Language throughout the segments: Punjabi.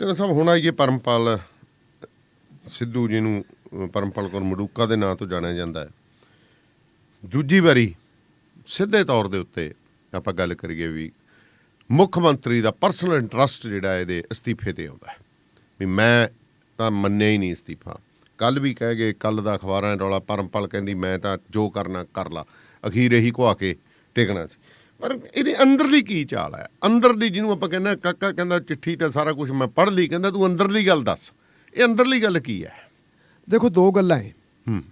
ਟੇਲਰ ਸਾਹਿਬ, ਹੁਣ ਆਈਏ ਪਰਮਪਾਲ। ਸਿੱਧੂ ਜੀ ਨੂੰ ਪਰਮਪਾਲ ਕੌਰ ਮਡੂਕਾ ਦੇ ਨਾਂ ਤੋਂ ਜਾਣਿਆ ਜਾਂਦਾ ਹੈ। ਦੂਜੀ ਵਾਰੀ ਸਿੱਧੇ ਤੌਰ ਦੇ ਉੱਤੇ ਆਪਾਂ ਗੱਲ ਕਰੀਏ ਵੀ ਮੁੱਖ ਮੰਤਰੀ ਦਾ ਪਰਸਨਲ ਇੰਟਰਸਟ ਜਿਹੜਾ ਇਹਦੇ ਅਸਤੀਫੇ ਤੇ ਆਉਂਦਾ ਹੈ। ਵੀ ਮੈਂ ਤਾਂ ਮੰਨਿਆ ਹੀ ਨਹੀਂ ਅਸਤੀਫਾ। ਕੱਲ ਵੀ ਕਹਿ ਗਏ ਕੱਲ ਦਾ ਅਖਬਾਰਾਂ ਰੌਲਾ, ਪਰਮਪਾਲ ਕਹਿੰਦੀ, ਮੈਂ ਤਾਂ ਜੋ ਕਰਨਾ, ਕਰ ਲਾ। ਅਖੀਰ ਇਹੀ ਘੁਆ ਕੇ ਟਿਕਣਾ ਸੀ। ਪਰ ਇਹਦੇ ਅੰਦਰਲੀ ਕੀ ਚਾਲ ਹੈ? ਅੰਦਰਲੀ ਜਿਹਨੂੰ ਆਪਾਂ ਕਹਿੰਦਾ ਕਾਕਾ ਕਹਿੰਦਾ ਚਿੱਠੀ ਤੇ ਸਾਰਾ ਕੁਝ ਮੈਂ ਪੜ੍ਹ ਲਈ ਕਹਿੰਦਾ ਤੂੰ ਅੰਦਰਲੀ ਗੱਲ ਦੱਸ। ਇਹ ਅੰਦਰਲੀ ਗੱਲ ਕੀ ਹੈ? ਦੇਖੋ ਦੋ ਗੱਲਾਂ ਹੈ। ਹੂੰ।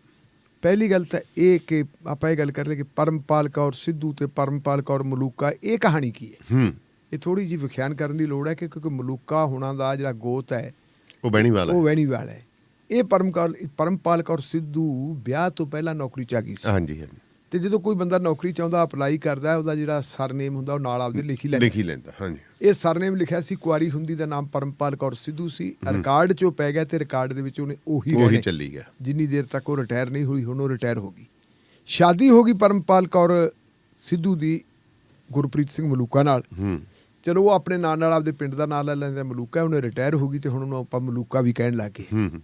ਪਹਿਲੀ ਗੱਲ ਤਾਂ ਇਹ ਕਿ ਆਪਾਂ ਇਹ ਗੱਲ ਕਰ ਰਹੇ ਕਿ ਪਰਮਪਾਲ ਕੌਰ ਸਿੱਧੂ ਤੇ ਪਰਮਪਾਲ ਕੌਰ ਮਲੂਕਾ ਇਹ ਕਹਾਣੀ ਕੀ ਹੈ? ਹੂੰ। ਇਹ ਥੋੜੀ ਜਿਹੀ ਵਿਖਿਆਨ ਕਰਨ ਦੀ ਲੋੜ ਹੈ ਕਿ ਕਿਉਂਕਿ ਮਲੂਕਾ ਹੋਣਾ ਦਾ ਜਿਹੜਾ ਗੋਤ ਹੈ ਉਹ ਬਹਿਣੀ ਵਾਲਾ ਉਹ ਵੈਣੀਵਾਲ ਹੈ। ਇਹ ਪਰਮਕਾਲ ਪਰਮਪਾਲ ਕੌਰ ਸਿੱਧੂ ਵਿਆਹ ਤੋਂ ਪਹਿਲਾਂ ਨੌਕਰੀ ਚ ਆ ਗਈ ਸੀ। ਹਾਂਜੀ ਹਾਂਜੀ। ਤੇ ਜਦੋਂ ਕੋਈ ਬੰਦਾ ਨੌਕਰੀ ਚਾਹੁੰਦਾ ਅਪਲਾਈ ਕਰਦਾ ਉਹਦਾ ਜਿਹੜਾ ਸਰਨੇਮ ਹੁੰਦਾ ਉਹ ਨਾਲ ਆਪਦੇ ਲਿਖੀ ਲੈਂਦਾ। ਲਿਖੀ ਲੈਂਦਾ ਹਾਂਜੀ। ਇਹ ਸਰਨੇਮ ਲਿਖਿਆ ਸੀ ਕੁਆਰੀ ਹੁੰਦੀ ਦਾ ਨਾਮ ਪਰਮਪਾਲ ਕੌਰ ਸਿੱਧੂ ਸੀ। ਰਿਕਾਰਡ 'ਚੋਂ ਪੈ ਗਿਆ ਤੇ ਰਿਕਾਰਡ ਦੇ ਵਿੱਚ ਉਹਨੇ ਉਹੀ ਉਹੀ ਚੱਲੀ ਗਿਆ। ਜਿੰਨੀ ਦੇਰ ਤੱਕ ਉਹ ਰਿਟਾਇਰ ਨਹੀਂ ਹੋਈ ਹੁਣ ਉਹ ਰਿਟਾਇਰ ਹੋ ਗਈ। ਸ਼ਾਦੀ ਹੋ ਗਈ ਪਰਮਪਾਲ ਕੌਰ ਸਿੱਧੂ ਦੀ ਗੁਰਪ੍ਰੀਤ ਸਿੰਘ ਮਲੂਕਾ ਨਾਲ। ਹੂੰ। ਚਲੋ ਉਹ ਆਪਣੇ ਨਾਂ ਨਾਲ ਆਪਦੇ ਪਿੰਡ ਦਾ ਨਾਂ ਲੈ ਲੈਂਦੇ ਮਲੂਕਾ ਉਹਨੇ ਰਿਟਾਇਰ ਹੋ ਗਈ ਤੇ ਹੁਣ ਉਹਨੂੰ ਆਪਾਂ ਮਲੂਕਾ ਵੀ ਕਹਿਣ ਲੱਗ।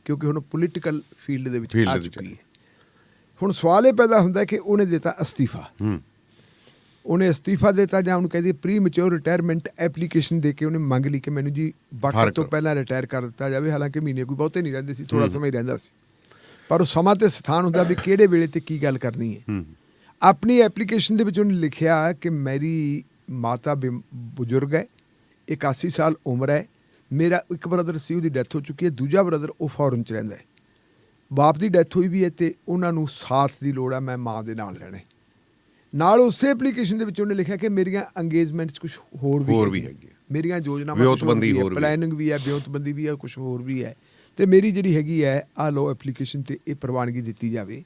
ਕਿਉਂਕਿ ਹੁਣ ਪੋਲੀਟੀਕਲ ਫੀਲਡ ਦੇ ਵਿੱਚ ਆ ਚੁੱਕੀ ਹੈ। ਹੁਣ ਸਵਾਲ ਇਹ ਪੈਦਾ ਹੁੰਦਾ ਕਿ ਉਹਨੇ ਦਿੱਤਾ ਅਸਤੀਫਾ। ਹੂੰ। ਉਹਨੇ ਅਸਤੀਫਾ ਦਿੱਤਾ ਜਾਂ ਉਹਨੂੰ ਕਹਿੰਦੀ ਪ੍ਰੀ ਮੈਚੁਰ ਰਿਟਾਇਰਮੈਂਟ ਐਪਲੀਕੇਸ਼ਨ ਦੇ ਕੇ ਉਹਨੇ ਮੰਗ ਲਈ ਕਿ ਮੈਨੂੰ ਜੀ ਵਕਤ ਤੋਂ। ਪਹਿਲਾਂ ਰਿਟਾਇਰ ਕਰ ਦਿੱਤਾ ਜਾਵੇ। ਹਾਲਾਂਕਿ ਮਹੀਨੇ ਕੋਈ ਬਹੁਤੇ ਨਹੀਂ ਰਹਿੰਦੇ ਸੀ ਥੋੜਾ ਸਮਾਂ ਹੀ ਰਹਿੰਦਾ ਸੀ। ਪਰ ਉਹ ਸਮਾਂ ਤੇ ਸਥਾਨ ਹੁੰਦਾ ਵੀ ਕਿਹੜੇ ਵੇਲੇ ਤੇ ਕੀ ਗੱਲ ਕਰਨੀ ਹੈ। ਹੂੰ। ਆਪਣੀ ਐਪਲੀਕੇਸ਼ਨ ਦੇ ਵਿੱਚ ਉਹਨੇ ਲਿਖਿਆ ਕਿ ਮੇਰੀ ਮਾਤਾ ਬਜ਼ੁਰਗ ਹੈ 81 ਸਾਲ ਉਮਰ ਹੈ ਮੇਰਾ ਇੱਕ ਬ੍ਰਦਰ ਸੀ ਉਹਦੀ ਡੈਥ ਹੋ ਚੁੱਕੀ ਹੈ ਦੂਜਾ ਬ੍ਰਦਰ ਉਹ ਫੋਰਨ ਚ ਰਹਿੰਦਾ ਹੈ। ਬਾਪ ਦੀ ਡੈਥ ਹੋਈ ਵੀ ਹੈ ਤੇ ਉਹਨਾਂ ਨੂੰ ਸਾਥ ਦੀ ਲੋੜ ਹੈ ਮੈਂ ਮਾਂ ਦੇ ਨਾਲ ਰਹਿਣਾ। ਨਾਲ ਉਸੇ ਐਪਲੀਕੇਸ਼ਨ ਦੇ ਵਿੱਚ ਉਹਨੇ ਲਿਖਿਆ ਕਿ ਮੇਰੀਆਂ ਅੰਗੇਜਮੈਂਟਸ ਕੁਝ ਹੋਰ ਵੀ ਹੋਰ ਵੀ ਹੈਗੀਆਂ। ਮੇਰੀਆਂ ਯੋਜਨਾਵਾਂ ਵਿਉਂਤਬੰਦੀ ਹੋਰ ਵੀ। ਪਲੈਨਿੰਗ ਵੀ ਹੈ ਵਿਉਂਤਬੰਦੀ ਵੀ ਹੈ ਕੁਝ ਹੋਰ ਵੀ ਹੈ ਤੇ ਮੇਰੀ ਜਿਹੜੀ ਹੈਗੀ ਹੈ ਆ ਲੋ ਐਪਲੀਕੇਸ਼ਨ ਤੇ ਇਹ ਪ੍ਰਵਾਨਗੀ ਦਿੱਤੀ ਜਾਵੇ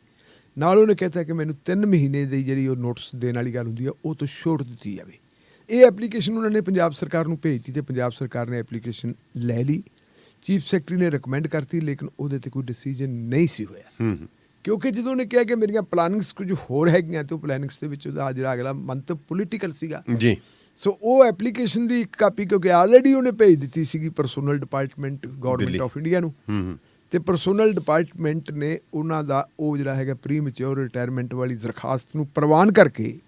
ਨਾਲ ਉਹਨੇ ਕਹਿਤਾ ਕਿ ਮੈਨੂੰ 3 ਮਹੀਨੇ ਦੀ ਜਿਹੜੀ ਉਹ ਨੋਟਿਸ ਦੇਣ ਵਾਲੀ ਗੱਲ ਹੁੰਦੀ ਹੈ ਉਹ ਤੋਂ ਛੋਟ ਦਿੱਤੀ ਜਾਵੇ ਇਹ ਐਪਲੀਕੇਸ਼ਨ ਉਹਨਾਂ ਨੇ ਪੰਜਾਬ ਸਰਕਾਰ ਨੂੰ ਭੇਜਤੀ ਤੇ ਪੰਜਾਬ ਸਰਕਾਰ ਨੇ ਐਪਲੀਕੇਸ਼ਨ ਲੈ ਲਈ ਚੀਫ ਸੈਕਟਰੀ ਨੇ ਰეკਮੈਂਡ ਕਰਤੀ ਲੇਕਿਨ ਉਹਦੇ ਤੇ ਕੋਈ ਡਿਸੀਜਨ ਨਹੀਂ ਸੀ ਹੋਇਆ। ਕਿਉਂਕਿ ਜਦੋਂ ਉਹਨੇ ਕਿਹਾ ਕਿ ਮੇਰੀਆਂ ਪਲਾਨਿੰਗਸ ਕੁਝ ਹੋਰ ਹੈਗੀਆਂ ਤੇ ਉਹ ਪਲਾਨਿੰਗਸ ਦੇ ਵਿੱਚ ਉਹਦਾ ਜਿਹੜਾ ਅਗਲਾ ਮੰਤਵ ਪੋਲੀਟੀਕਲ ਸੀਗਾ। ਜੀ। ਸੋ ਉਹ ਐਪਲੀਕੇਸ਼ਨ ਦੀ ਇੱਕ ਕਾਪੀ ਕਿਉਂਕਿ ਆਲਰੇਡੀ ਉਹਨੇ ਭੇਜ ਦਿੱਤੀ ਸੀਗੀ personal department. Government of India ਨੂੰ। ਤੇ ਪਰਸਨਲ ਡਿਪਾਰਟਮੈਂਟ ਨੇ ਉਹਨਾਂ ਦਾ ਉਹ ਜਿਹੜਾ ਹੈਗਾ ਪ੍ਰੀ ਮੈਚੁਰ ਰਿਟਾਇਰਮੈਂਟ ਵਾਲੀ ਦਰਖਾਸਤ ਨੂੰ ਪ੍ਰਵਾਨ ਕਰਕੇ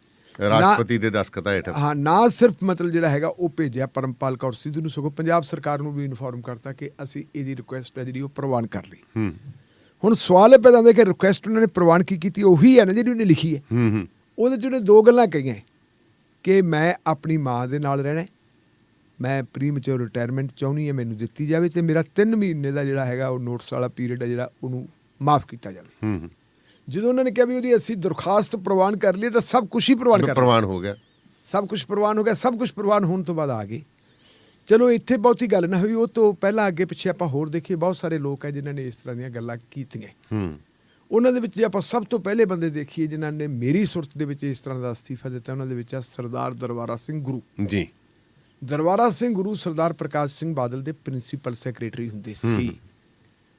ਰਾਸ਼ਟਰਪਤੀ ਦੇ ਦਸਖਤ ਹੇਠ। ਹਾਂ ਨਾ ਸਿਰਫ ਮਤਲਬ ਜਿਹੜਾ ਹੈਗਾ ਉਹ ਭੇਜਿਆ ਪਰਮਪਾਲ ਕੌਰ ਸਿੱਧੂ ਨੂੰ ਸਗੋਂ ਪੰਜਾਬ ਸਰਕਾਰ ਨੂੰ ਵੀ ਇਨਫੋਰਮ ਕਰਤਾ ਕਿ ਅਸੀਂ ਇਹਦੀ ਰਿਕੁਐਸਟ ਹੈ ਜਿਹੜੀ ਉਹ ਪ੍ਰਵਾਨ ਕਰ ਲਈ। ਹੂੰ। ਹੁਣ ਸਵਾਲ ਇਹ ਪੈਦਾ ਹੁੰਦਾ ਕਿ ਰਿਕੁਐਸਟ ਉਹਨਾਂ ਨੇ ਪ੍ਰਵਾਨ ਕੀ ਕੀਤੀ ਉਹੀ ਹੈ ਨਾ ਜਿਹੜੀ ਉਹਨੇ ਲਿਖੀ ਹੈ। ਹੂੰ ਹੂੰ। ਉਹਦੇ ਚ ਉਹਨੇ ਦੋ ਗੱਲਾਂ ਕਹੀਆਂ ਕਿ ਮੈਂ ਆਪਣੀ ਮਾਂ ਦੇ ਨਾਲ ਰਹਿਣਾ ਮੈਂ ਪ੍ਰੀ ਮੈਚੁਰ ਰਿਟਾਇਰਮੈਂਟ ਚਾਹੁੰਦੀ ਹੈ ਮੈਨੂੰ ਦਿੱਤੀ ਜਾਵੇ ਤੇ ਮੇਰਾ 3 ਮਹੀਨੇ ਦਾ ਜਿਹੜਾ ਹੈਗਾ ਉਹ ਨੋਟਿਸ ਵਾਲਾ ਪੀਰੀਅਡ ਹੈ ਜਿਹੜਾ ਉਹਨੂੰ ਮਾਫ ਕੀਤਾ ਜਾਵੇ। ਹੂੰ ਹੂੰ। ਜਦੋਂ ਉਹਨਾਂ ਨੇ ਕਿਹਾ ਵੀ ਉਹਦੀ ਅਸੀਂ ਦਰਖਾਸਤ ਪ੍ਰਵਾਨ ਕਰ ਲਈ ਤਾਂ ਸਭ ਕੁਝ ਹੀ ਪ੍ਰਵਾਨ ਕਰ। ਪ੍ਰਵਾਨ ਹੋ ਗਿਆ। ਸਭ ਕੁਝ ਪ੍ਰਵਾਨ ਹੋ ਗਿਆ ਸਭ ਕੁਝ ਪ੍ਰਵਾਨ ਹੋਣ ਤੋਂ ਬਾਅਦ ਆ ਗਏ। ਚਲੋ ਇੱਥੇ ਬਹੁਤੀ ਗੱਲ ਨਾ ਹੋਈ ਉਹ ਤੋਂ ਪਹਿਲਾਂ ਅੱਗੇ ਪਿੱਛੇ ਆਪਾਂ ਹੋਰ ਦੇਖੀਏ ਬਹੁਤ ਸਾਰੇ ਲੋਕ ਹੈ ਜਿਨ੍ਹਾਂ ਨੇ ਇਸ ਤਰ੍ਹਾਂ ਦੀਆਂ ਗੱਲਾਂ ਕੀਤੀਆਂ। ਹੂੰ। ਉਹਨਾਂ ਦੇ ਵਿੱਚ ਜੇ ਆਪਾਂ ਸਭ ਤੋਂ ਪਹਿਲੇ ਬੰਦੇ ਦੇਖੀਏ ਜਿਨ੍ਹਾਂ ਨੇ ਮੇਰੀ ਸੁਰਤ ਦੇ ਵਿੱਚ ਇਸ ਤਰ੍ਹਾਂ ਦਾ ਅਸਤੀਫਾ ਦਿੱਤਾ ਉਹਨਾਂ ਦੇ ਵਿੱਚ ਆ ਸਰਦਾਰ ਦਰਬਾਰਾ ਸਿੰਘ ਗੁਰੂ। ਜੀ। ਦਰਬਾਰਾ ਸਿੰਘ ਗੁਰੂ ਸਰਦਾਰ ਪ੍ਰਕਾਸ਼ ਸਿੰਘ ਬਾਦਲ ਦੇ ਪ੍ਰਿੰਸੀਪਲ ਸੈਕਟਰੀ ਹੁੰਦੇ ਸੀ।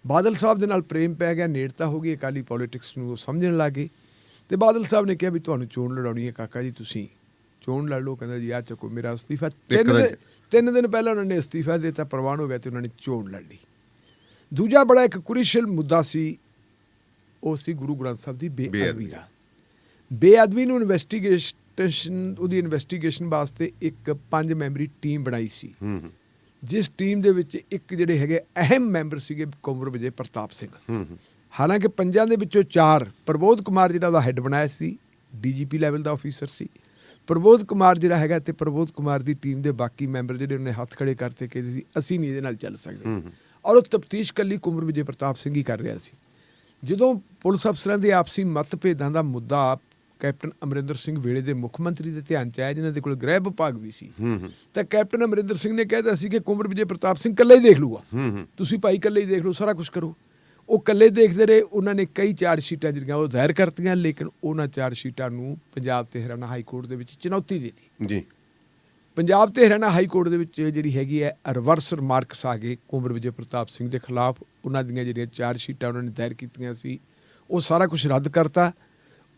ਬਾਦਲ ਸਾਹਿਬ ਦੇ ਨਾਲ ਪ੍ਰੇਮ ਪੈ ਗਿਆ ਨੇੜਤਾ ਹੋ ਗਈ ਅਕਾਲੀ ਪੋਲਿਟਿਕਸ ਨੂੰ ਉਹ ਸਮਝਣ ਲੱਗੇ ਤੇ ਬਾਦਲ ਸਾਹਿਬ ਨੇ ਕਿਹਾ ਵੀ ਤੁਹਾਨੂੰ ਚੋਣ ਲੜਾਉਣੀ ਹੈ ਕਾਕਾ ਜੀ ਤੁਸੀਂ ਚੋਣ ਲੜ ਲਓ ਕਹਿੰਦਾ ਜੀ ਆ ਚੱਕੋ ਮੇਰਾ ਅਸਤੀਫਾ। ਤਿੰਨ ਦਿਨ ਤਿੰਨ ਦਿਨ ਪਹਿਲਾਂ ਉਹਨਾਂ ਨੇ ਅਸਤੀਫਾ ਦਿੱਤਾ ਪ੍ਰਵਾਨ ਹੋ ਗਿਆ ਤੇ ਉਹਨਾਂ ਨੇ ਚੋਣ ਲੜ ਲਈ। ਦੂਜਾ ਬੜਾ ਇੱਕ ਕੁਰੀਸ਼ਲ ਮੁੱਦਾ ਸੀ ਉਹ ਸੀ ਗੁਰੂ ਗ੍ਰੰਥ ਸਾਹਿਬ ਦੀ ਬੇਅਦਬੀ ਬੇਅਦਬੀ। ਦਾ। ਬੇਅਦਬੀ ਨੂੰ ਇਨਵੈਸਟੀਗੇਸ਼ਨ ਉਹਦੀ ਇਨਵੈਸਟੀਗੇਸ਼ਨ ਵਾਸਤੇ ਇੱਕ ਪੰਜ ਮੈਂਬਰੀ ਟੀਮ ਬਣਾਈ ਸੀ। ਜਿਸ ਟੀਮ ਦੇ ਵਿੱਚ ਇੱਕ ਜਿਹੜੇ ਹੈਗੇ ਅਹਿਮ ਮੈਂਬਰ ਸੀਗੇ ਕੁੰਵਰ ਵਿਜੇ ਪ੍ਰਤਾਪ ਸਿੰਘ। ਹਾਲਾਂਕਿ ਪੰਜਾਂ ਦੇ ਵਿੱਚੋਂ ਚਾਰ ਪ੍ਰਬੋਧ ਕੁਮਾਰ ਜਿਹੜਾ ਉਹਦਾ ਹੈੱਡ ਬਣਾਇਆ ਸੀ ਡੀਜੀਪੀ ਲੈਵਲ ਦਾ ਆਫੀਸਰ ਸੀ। ਪ੍ਰਬੋਧ ਕੁਮਾਰ ਜਿਹੜਾ ਹੈਗਾ ਤੇ ਪ੍ਰਬੋਧ ਕੁਮਾਰ ਦੀ ਟੀਮ ਦੇ ਬਾਕੀ ਮੈਂਬਰ ਜਿਹੜੇ ਉਹਨੇ ਹੱਥ ਖੜੇ ਕਰਤੇ ਕਿ ਅਸੀਂ ਨਹੀਂ ਇਹਦੇ ਨਾਲ ਚੱਲ ਸਕਦੇ। ਔਰ ਉਹ ਤਫਤੀਸ਼ ਕੱਲੀ ਕੁੰਵਰ ਵਿਜੇ ਪ੍ਰਤਾਪ ਸਿੰਘ ਹੀ ਕਰ ਰਿਹਾ ਸੀ। ਜਦੋਂ ਪੁਲਿਸ ਅਫਸਰਾਂ ਦੇ ਆਪਸੀ ਮਤਭੇਦਾਂ ਦਾ ਮੁੱਦਾ ਕੈਪਟਨ ਅਮਰਿੰਦਰ ਸਿੰਘ ਵੇਲੇ ਦੇ ਮੁੱਖ ਮੰਤਰੀ ਦੇ ਧਿਆਨ ਚ ਆਇਆ ਜਿਨ੍ਹਾਂ ਦੇ ਕੋਲ ਗ੍ਰਹਿ ਵਿਭਾਗ ਵੀ ਸੀ। ਹੂੰ ਹੂੰ। ਤਾਂ ਕੈਪਟਨ ਅਮਰਿੰਦਰ ਸਿੰਘ ਨੇ ਕਹਿਤਾ ਸੀ ਕਿ ਕੁੰਵਰ ਵਿਜੇ ਪ੍ਰਤਾਪ ਸਿੰਘ ਇਕੱਲਾ ਹੀ ਦੇਖ ਲੂਗਾ। ਹੂੰ ਹੂੰ। ਤੁਸੀਂ ਭਾਈ ਇਕੱਲੇ ਹੀ ਦੇਖ ਲਓ ਸਾਰਾ ਕੁਝ ਕਰੋ। ਉਹ ਇਕੱਲੇ ਦੇਖਦੇ ਰਹੇ ਉਹਨਾਂ ਨੇ ਕਈ ਚਾਰ ਸ਼ੀਟਾਂ ਜਿਹੜੀਆਂ ਉਹ ਜ਼ਾਹਿਰ ਕਰਤੀਆਂ ਲੇਕਿਨ ਉਹਨਾਂ ਚਾਰ ਸ਼ੀਟਾਂ ਨੂੰ ਪੰਜਾਬ ਤੇ ਹਰਿਆਣਾ ਹਾਈ ਕੋਰਟ ਦੇ ਵਿੱਚ ਚੁਣੌਤੀ ਦਿੱਤੀ। ਜੀ। ਪੰਜਾਬ ਤੇ ਹਰਿਆਣਾ ਹਾਈ ਕੋਰਟ ਦੇ ਵਿੱਚ ਜਿਹੜੀ ਹੈਗੀ ਹੈ ਰਿਵਰਸ ਰਿਮਾਰਕਸ ਆ ਗਏ ਕੁੰਵਰ ਵਿਜੇ ਪ੍ਰਤਾਪ ਸਿੰਘ ਦੇ ਖਿਲਾਫ ਉਹਨਾਂ ਦੀਆਂ ਜਿਹੜੀਆਂ ਚਾਰ ਸ਼ੀਟਾਂ ਉਹਨਾਂ ਨੇ ਦਾਇਰ ਕੀਤੀਆਂ ਸੀ ਉਹ ਸਾਰਾ ਕੁਝ ਰੱਦ ਕਰਤਾ।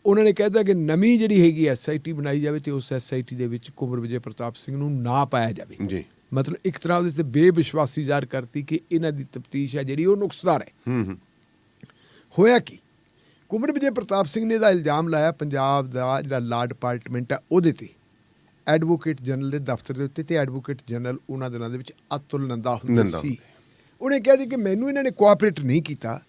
ਉਹਨਾਂ ਨੇ ਕਹਿਤਾ ਕਿ ਨਵੀਂ ਜਿਹੜੀ ਹੈਗੀ ਐਸਆਈਟੀ ਬਣਾਈ ਜਾਵੇ ਤੇ ਉਸ ਐਸਆਈਟੀ ਦੇ ਵਿੱਚ ਕੁੰਵਰ ਵਿਜੇ ਪ੍ਰਤਾਪ ਸਿੰਘ ਨੂੰ ਨਾ ਪਾਇਆ ਜਾਵੇ। ਜੀ। ਮਤਲਬ ਇੱਕ ਤਰ੍ਹਾਂ ਉਹਦੇ ਤੇ ਬੇਵਿਸ਼ਵਾਸੀ ਜ਼ਾਹਰ ਕਰਤੀ ਕਿ ਇਹਨਾਂ ਦੀ ਤਫਤੀਸ਼ ਹੈ ਜਿਹੜੀ ਉਹ ਨੁਕਸਦਾਰ ਹੈ। ਹੂੰ ਹੂੰ। ਹੋਇਆ ਕੀ? ਕੁਮਰ ਵਿਜੇ ਪ੍ਰਤਾਪ ਸਿੰਘ ਨੇ ਦਾ ਇਲਜ਼ਾਮ ਲਾਇਆ ਪੰਜਾਬ ਦਾ ਜਿਹੜਾ ਲਾ ਡਿਪਾਰਟਮੈਂਟ ਹੈ ਉਹਦੇ ਤੇ। ਐਡਵੋਕੇਟ ਜਨਰਲ ਦੇ ਦਫ਼ਤਰ ਦੇ ਉੱਤੇ ਤੇ ਐਡਵੋਕੇਟ ਜਨਰਲ ਉਹਨਾਂ ਦਿਨਾਂ ਦੇ ਵਿੱਚ ਅਤੁਲ ਨੰਦਾ ਹੁੰਦਾ ਸੀ। ਉਹਨੇ ਕਿਹਾ ਜੀ ਕਿ ਮੈਨੂੰ ਇਹਨਾਂ ਨੇ ਕੋਆਪਰੇਟ ਨਹੀਂ ਕੀਤਾ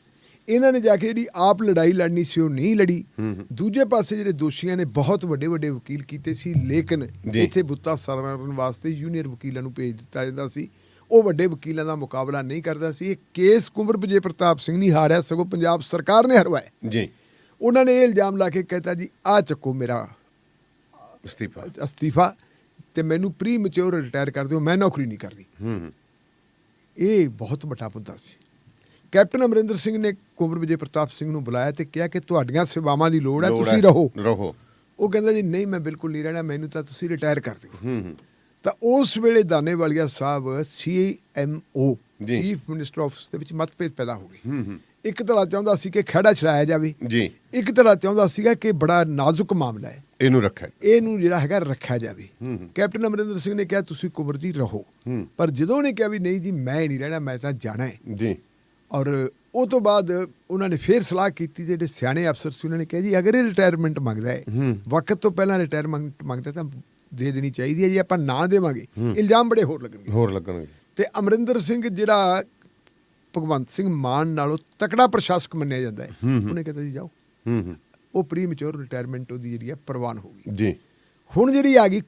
ਇਹਨਾਂ ਨੇ ਜਾ ਕੇ ਜਿਹੜੀ ਆਪ ਲੜਾਈ ਲੜਨੀ ਸੀ ਉਹ ਨਹੀਂ ਲੜੀ। ਦੂਜੇ ਪਾਸੇ ਜਿਹੜੇ ਦੋਸ਼ੀਆਂ ਨੇ ਬਹੁਤ ਵੱਡੇ ਵੱਡੇ ਵਕੀਲ ਕੀਤੇ ਸੀ ਲੇਕਿਨ। ਇੱਥੇ ਬੁੱਤਾ ਸਰਵਰਨ ਵਾਸਤੇ ਜੂਨੀਅਰ ਵਕੀਲਾਂ ਨੂੰ ਭੇਜ ਦਿੱਤਾ ਜਾਂਦਾ ਸੀ। ਉਹ ਵੱਡੇ ਵਕੀਲਾਂ ਦਾ ਮੁਕਾਬਲਾ ਨਹੀਂ ਕਰਦਾ ਸੀ। ਇਹ ਕੇਸ ਕੁੰਵਰ ਵਿਜੇ ਪ੍ਰਤਾਪ ਸਿੰਘ ਨਹੀਂ ਹਾਰਿਆ ਸਗੋਂ ਪੰਜਾਬ ਸਰਕਾਰ ਨੇ ਹਰਵਾਇਆ। ਜੀ। ਉਹਨਾਂ ਨੇ ਇਹ ਇਲਜ਼ਾਮ ਲਾ ਕੇ ਕਹਿਤਾ ਜੀ ਆ ਚੱਕੋ ਮੇਰਾ ਅਸਤੀਫਾ। ਅਸਤੀਫਾ ਤੇ ਮੈਨੂੰ ਪ੍ਰੀ ਮੈਚੁਰ ਰਿਟਾਇਰ ਕਰ ਦਿਓ ਮੈਂ ਨੌਕਰੀ ਨਹੀਂ ਕਰਨੀ। ਹੂੰ ਹੂੰ। ਇਹ ਬਹੁਤ ਵੱਡਾ ਮੁੱਦਾ ਸੀ। ਕੈਪਟਨ ਅਮਰਿੰਦਰ ਸਿੰਘ ਨੇ ਕੁੰਵਰ ਵਿਜੇ ਪ੍ਰਤਾਪ ਸਿੰਘ ਨੂੰ ਬੁਲਾਇਆ ਤੇ ਕਿਹਾ ਕਿ ਤੁਹਾਡੀਆਂ ਸੇਵਾਵਾਂ ਦੀ ਲੋੜ ਹੈ ਤੁਸੀਂ ਰਹੋ। ਰਹੋ। ਉਹ ਕਹਿੰਦਾ ਜੀ ਨਹੀਂ ਮੈਂ ਬਿਲਕੁਲ ਨਹੀਂ ਰਹਿਣਾ ਮੈਨੂੰ ਤਾਂ ਤੁਸੀਂ ਰਿਟਾਇਰ ਕਰ ਦਿਓ। ਹੂੰ ਹੂੰ। ਤਾਂ ਉਸ ਵੇਲੇ Danewalia Sahib CMO. Chief minister office ਦੇ ਵਿੱਚ ਮਤਭੇਦ ਪੈਦਾ ਹੋ ਗਏ। ਹੂੰ ਹੂੰ। ਇੱਕ ਤਰ੍ਹਾਂ ਚਾਹੁੰਦਾ ਸੀ ਕਿ ਖੜਾ ਛੜਾਇਆ ਜਾਵੇ। ਜੀ। ਇੱਕ ਤਰ੍ਹਾਂ ਚਾਹੁੰਦਾ ਸੀਗਾ ਕਿ ਬੜਾ ਨਾਜ਼ੁਕ ਮਾਮਲਾ ਹੈ। ਇਹਨੂੰ ਰੱਖਿਆ ਇਹਨੂੰ ਜਿਹੜਾ ਹੈਗਾ ਰੱਖਿਆ ਜਾਵੇ। ਕੈਪਟਨ ਅਮਰਿੰਦਰ ਸਿੰਘ ਨੇ ਕਿਹਾ ਤੁਸੀਂ ਕੁੰਵਰ ਜੀ ਰਹੋ। ਪਰ ਜਦੋਂ ਉਹਨੇ ਕਿਹਾ ਵੀ ਨਹੀਂ ਜੀ ਮੈਂ ਨਹੀਂ ਰਹਿਣਾ ਮੈਂ ਤਾਂ ਜਾਣਾ ਹੈ। ਜੀ। ਔਰ ਉਹ ਤੋਂ ਬਾਅਦ ਉਹਨਾਂ ਨੇ ਫੇਰ ਸਲਾਹ ਕੀਤੀ ਜਿਹੜੇ ਸਿਆਣੇ ਅਫਸਰ ਸੀ ਉਹਨਾਂ ਨੇ ਕਿਹਾ ਜੀ ਅਗਰ ਇਹ ਰਿਟਾਇਰਮੈਂਟ ਮੰਗਦਾ ਹੈ। ਵਕਤ ਤੋਂ ਪਹਿਲਾਂ ਰਿਟਾਇਰਮੈਂਟ ਮੰਗਦਾ ਤਾਂ ਦੇ ਦੇਣੀ ਚਾਹੀਦੀ ਹੈ ਜੇ ਆਪਾਂ ਨਾ ਦੇਵਾਂਗੇ। ਇਲਜ਼ਾਮ ਬੜੇ ਹੋਰ ਲੱਗਣਗੇ ਹੋਰ ਲੱਗਣਗੇ ਤੇ ਅਮਰਿੰਦਰ ਸਿੰਘ ਜਿਹੜਾ ਭਗਵੰਤ ਸਿੰਘ ਮਾਨ ਨਾਲੋਂ ਤਕੜਾ ਪ੍ਰਸ਼ਾਸਕ ਮੰਨਿਆ ਜਾਂਦਾ ਹੈ। ਉਹਨੇ ਕਹਿੰਦਾ ਜੀ ਜਾਓ ਉਹ ਪ੍ਰੀ ਮੈਚੁਰ ਰਿਟਾਇਰਮੈਂਟ ਉਹਦੀ ਜਿਹੜੀ ਹੈ ਪ੍ਰਵਾਨ ਹੋ ਗਈ ਜੀ ਹੁਣ ਜਿਹੜੀ ਆ ਗਈ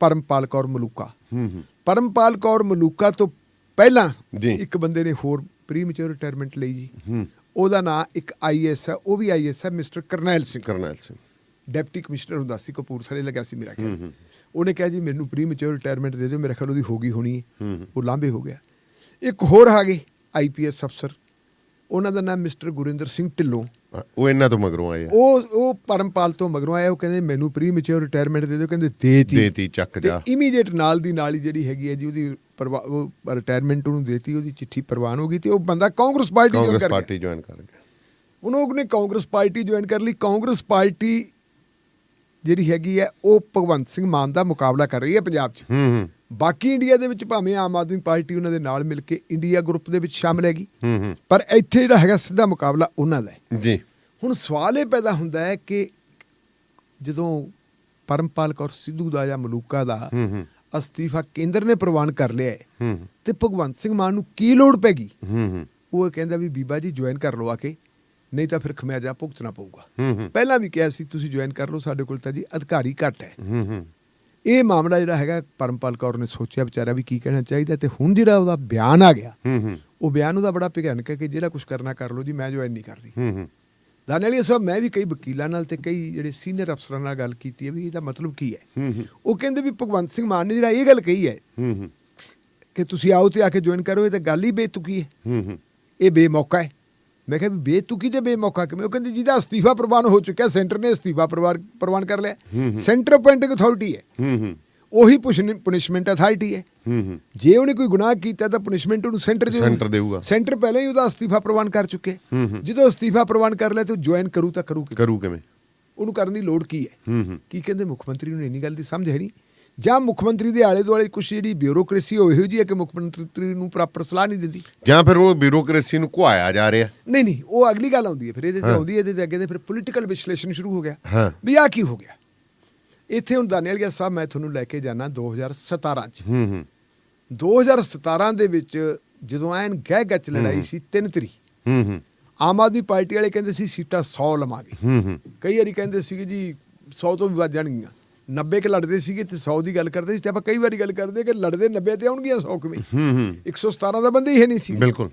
ਪਰਮਪਾਲ ਕੌਰ ਮਲੂਕਾ ਹੂੰ ਹੂੰ ਪਰਮਪਾਲ ਕੌਰ ਮਲੂਕਾ ਤੋਂ ਪਹਿਲਾਂ। ਇੱਕ ਬੰਦੇ ਨੇ ਹੋਰ ਪ੍ਰੀ ਮੈਚੁਰ ਰਿਟਾਇਰਮੈਂਟ ਲਈ ਜੀ। ਉਹਦਾ ਨਾਂ ਇੱਕ ਆਈਐਸ ਹੈ ਉਹ ਵੀ ਆਈਐਸ ਹੈ mister Karnail Singh. Karnail Singh. Deputy commissioner ਹੁੰਦਾ ਸੀ ਕਪੂਰਥਲੇ ਲੱਗਿਆ ਸੀ ਮੇਰਾ ਖਿਆਲ। ਉਹਨੇ ਕਿਹਾ ਜੀ ਮੈਨੂੰ ਪ੍ਰੀ ਮੈਚੁਰ ਰਿਟਾਇਰਮੈਂਟ ਦੇ ਦਿਓ ਮੇਰਾ ਖਿਆਲ ਉਹਦੀ ਹੋ ਗਈ ਹੋਣੀ ਹੂੰ। ਉਹ ਲਾਂਭੇ ਹੋ ਗਿਆ। ਇੱਕ ਹੋਰ ਆ ਗਏ ਆਈਪੀਐਸ ਅਫਸਰ। ਉਹਨਾਂ ਦਾ ਨਾਮ ਮਿਸਟਰ ਗੁਰਿੰਦਰ ਸਿੰਘ ਢਿੱਲੋਂ। ਉਹ ਇਹਨਾਂ ਤੋਂ ਮਗਰੋਂ ਆਏ ਉਹ ਉਹ ਪਰਮਪਾਲ ਤੋਂ ਮਗਰੋਂ ਆਇਆ ਉਹ ਕਹਿੰਦੇ ਮੈਨੂੰ ਪ੍ਰੀ ਮੈਚੁਰ ਰਿਟਾਇਰਮੈਂਟ ਦੇ ਦਿਓ। ਕਹਿੰਦੇ ਦੇਤੀ। ਦੇਤੀ ਚੱਕ ਤੇ ਜਾ। ਇਮੀਡੀਏਟ ਨਾਲ ਦੀ ਨਾਲ ਹੀ ਜਿਹੜੀ ਹੈਗੀ ਹੈ ਜੀ ਉਹਦੀ ਉਹ ਰਿਟਾਇਰਮੈਂਟ ਉਹਨੂੰ ਦੇਤੀ ਉਹਦੀ ਚਿੱਠੀ ਪ੍ਰਵਾਨ ਹੋ ਗਈ ਤੇ ਉਹ ਬੰਦਾ ਕਾਂਗਰਸ ਪਾਰਟੀ ਜੁਆਇਨ ਕਰ ਗਿਆ ਪਾਰਟੀ ਜੁਆਇਨ ਕਰ ਗਿਆ। ਉਹਨੇ ਕਾਂਗਰਸ ਪਾਰਟੀ ਜੁਆਇਨ ਕਰ ਲਈ। ਕਾਂਗਰਸ ਪਾਰਟੀ ਜਿਹੜੀ ਹੈਗੀ ਹੈ ਉਹ ਭਗਵੰਤ ਸਿੰਘ ਮਾਨ ਦਾ ਮੁਕਾਬਲਾ ਕਰ ਰਹੀ ਹੈ ਪੰਜਾਬ 'ਚ। ਹੂੰ ਹੂੰ। ਬਾਕੀ ਇੰਡੀਆ ਦੇ ਵਿੱਚ ਭਾਵੇਂ ਆਮ ਆਦਮੀ ਪਾਰਟੀ ਉਹਨਾਂ ਦੇ ਨਾਲ ਮਿਲ ਕੇ ਇੰਡੀਆ ਗਰੁੱਪ ਦੇ ਵਿੱਚ ਸ਼ਾਮਲ ਹੈਗੀ। ਪਰ ਇੱਥੇ ਜਿਹੜਾ ਹੈਗਾ ਸਿੱਧਾ ਮੁਕਾਬਲਾ ਉਹਨਾਂ ਦਾ ਜੀ। ਹੁਣ ਸਵਾਲ ਇਹ ਪੈਦਾ ਹੁੰਦਾ ਹੈ ਕਿ ਜਦੋਂ ਪਰਮਪਾਲ ਕੌਰ ਸਿੱਧੂ ਦਾ ਜਾਂ ਮਲੂਕਾ ਦਾ ਅਸਤੀਫਾ ਕੇਂਦਰ ਨੇ ਪ੍ਰਵਾਨ ਕਰ ਲਿਆ ਹੈ ਤੇ ਭਗਵੰਤ ਸਿੰਘ ਮਾਨ ਨੂੰ ਕੀ ਲੋੜ ਪੈ ਗਈ? ਉਹ ਕਹਿੰਦਾ ਵੀ ਬੀਬਾ ਜੀ ਜੁਆਇਨ ਕਰ ਲਓ ਆ ਕੇ ਨਹੀਂ ਤਾਂ ਫਿਰ ਖਮਿਆਜਾ ਭੁਗਤਣਾ ਪਊਗਾ। ਪਹਿਲਾਂ ਵੀ ਕਿਹਾ ਸੀ ਤੁਸੀਂ ਜੁਆਇਨ ਕਰ ਲਓ ਸਾਡੇ ਕੋਲ ਤਾਂ ਜੀ ਅਧਿਕਾਰੀ ਘੱਟ ਹੂੰ। ਇਹ ਮਾਮਲਾ ਜਿਹੜਾ ਹੈਗਾ ਪਰਮਪਾਲ ਕੌਰ ਨੇ ਸੋਚਿਆ ਵਿਚਾਰਾ ਵੀ ਕੀ ਕਹਿਣਾ ਚਾਹੀਦਾ ਤੇ ਹੁਣ ਜਿਹੜਾ ਉਹਦਾ ਬਿਆਨ ਆ ਗਿਆ ਹੂੰ ਹੂੰ। ਉਹ ਬਿਆਨ ਉਹਦਾ ਬੜਾ ਭਿਆਨਕ ਹੈ ਕਿ ਜਿਹੜਾ ਕੁਝ ਕਰਨਾ ਕਰ ਲਓ ਜੀ ਮੈਂ ਜੁਆਇਨ ਨਹੀਂ ਕਰਦੀ। ਹੂੰ ਹੂੰ। ਦਾਨੇਲੀਆ ਸਾਹਿਬ ਮੈਂ ਵੀ ਕਈ ਵਕੀਲਾਂ ਨਾਲ ਤੇ ਕਈ ਜਿਹੜੇ ਸੀਨੀਅਰ ਅਫਸਰਾਂ ਨਾਲ ਗੱਲ ਕੀਤੀ ਹੈ ਵੀ ਇਹਦਾ ਮਤਲਬ ਕੀ ਹੈ। ਉਹ ਕਹਿੰਦੇ ਵੀ ਭਗਵੰਤ ਸਿੰਘ ਮਾਨ ਨੇ ਜਿਹੜਾ ਇਹ ਗੱਲ ਕਹੀ ਹੈ ਹੂੰ ਹੂੰ। ਕਿ ਤੁਸੀਂ ਆਓ ਤੇ ਆ ਕੇ ਜੁਆਇਨ ਕਰੋ ਇਹ ਤਾਂ ਗੱਲ ਹੀ ਬੇਤੁਕੀ ਹੈ। ਹੂੰ ਹੂੰ। ਇਹ ਬੇਮੌਕਾ ਹੈ। ਮੈਂ ਕਿਹਾ ਵੀ ਬੇਤੁਕੀ ਤੇ ਬੇਮੌਕਾ ਕਿਵੇਂ ਉਹ ਕਹਿੰਦੇ ਜਿਹਦਾ ਅਸਤੀਫਾ ਪ੍ਰਵਾਨ ਹੋ ਚੁੱਕਿਆ ਸੈਂਟਰ ਨੇ ਅਸਤੀਫਾ ਪ੍ਰਵਾਨ ਪ੍ਰਵਾਨ ਕਰ ਲਿਆ। ਸੈਂਟਰ ਅਪਾਇੰਟਿੰਗ ਅਥਾਰਟੀ ਹੈ। ਉਹੀ ਪੁਨਿਸ਼ਮੈਂਟ ਅਥਾਰਟੀ ਹੈ। ਜੇ ਉਹਨੇ ਕੋਈ ਗੁਨਾਹ ਕੀਤਾ ਤਾਂ ਪੁਨਿਸ਼ਮੈਂਟ ਉਹਨੂੰ ਸੈਂਟਰ ਦੇਊਗਾ। ਸੈਂਟਰ ਦੇਊਗਾ। ਸੈਂਟਰ ਪਹਿਲਾਂ ਹੀ ਉਹਦਾ ਅਸਤੀਫਾ ਪ੍ਰਵਾਨ ਕਰ ਚੁੱਕੇ। ਜਦੋਂ ਅਸਤੀਫਾ ਪ੍ਰਵਾਨ ਕਰ ਲਿਆ ਤਾਂ ਜੁਆਇਨ ਕਰੂ ਤਾਂ ਕਰੂ ਕਿਵੇਂ? ਕਰੂ ਕਿਵੇਂ? ਉਹਨੂੰ ਕਰਨ ਦੀ ਲੋੜ ਕੀ ਹੂੰ। ਕੀ ਕਹਿੰਦੇ ਮੁੱਖ ਮੰਤਰੀ ਨੂੰ ਇੰਨੀ ਗੱਲ ਦੀ ਸਮਝ ਹੈ ਨਹੀਂ? ਜਾਂ ਮੁੱਖ ਮੰਤਰੀ ਦੇ ਆਲੇ ਦੁਆਲੇ ਕੁਝ ਜਿਹੜੀ ਬਿਊਰੋਕ੍ਰੇਸੀ ਉਹ ਇਹੋ ਜਿਹੀ ਹੈ ਕਿ ਮੁੱਖ ਮੰਤਰੀ ਨੂੰ ਪ੍ਰੋਪਰ ਸਲਾਹ ਨਹੀਂ ਦਿੰਦੀ? ਜਾਂ ਫਿਰ ਉਹ ਬਿਊਰੋਕ੍ਰੇਸੀ ਨੂੰ ਘੁਆਇਆ ਜਾ ਰਿਹਾ? ਨਹੀਂ ਨਹੀਂ ਉਹ ਅਗਲੀ ਗੱਲ ਆਉਂਦੀ ਹੈ। ਫਿਰ ਇਹਦੇ ਤੇ ਹਾਂ। ਆਉਂਦੀ ਹੈ ਇਹਦੇ ਤੇ ਅੱਗੇ ਤੇ ਫਿਰ ਪੋਲੀਟੀਕਲ ਵਿਸ਼ਲੇਸ਼ਣ ਸ਼ੁਰੂ ਹੋ ਗਿਆ। ਹਾਂ। ਵੀ ਆ ਕੀ ਹੋ ਗਿਆ? ਇੱਥੇ ਹੁਣ ਦਾਨੇਲੀਆ ਸਾਹਿਬ ਮੈਂ ਤੁਹਾਨੂੰ ਲੈ ਕੇ ਜਾਣਾ 2017 ਚ। ਹੂੰ ਹੂੰ। 2017 ਦੇ ਵਿੱਚ ਜਦੋਂ ਐਨ ਗਹਿ ਗੱਚ ਲੜਾਈ ਹੂੰ। ਸੀ ਤਿੰਨ ਤਰੀ ਹੂੰ ਹੂੰ। ਆਮ ਆਦਮੀ ਪਾਰਟੀ ਵਾਲੇ ਕਹਿੰਦੇ ਸੀ ਸੀਟਾਂ 100 ਲਵਾਂਗੇ। ਹੂੰ ਹੂੰ। ਕਈ ਵਾਰੀ ਕਹਿੰਦੇ ਸੀਗੇ ਜੀ 100 ਤੋਂ ਵੀ ਵੱਧ ਜਾਣਗੀਆਂ। 90 ਕੇ ਲੜਦੇ ਸੀਗੇ ਤੇ 100 ਦੀ ਗੱਲ ਕਰਦੇ ਸੀ ਤੇ ਆਪਾਂ ਕਈ ਵਾਰੀ ਗੱਲ ਕਰਦੇ ਕਿ ਲੜਦੇ 90 ਤੇ ਆਉਣਗੀਆਂ 100 ਕਿਵੇਂ ਹੂੰ ਹੂੰ। 117 ਦਾ ਬੰਦੇ ਹੀ ਨਹੀਂ ਸੀ। ਬਿਲਕੁਲ।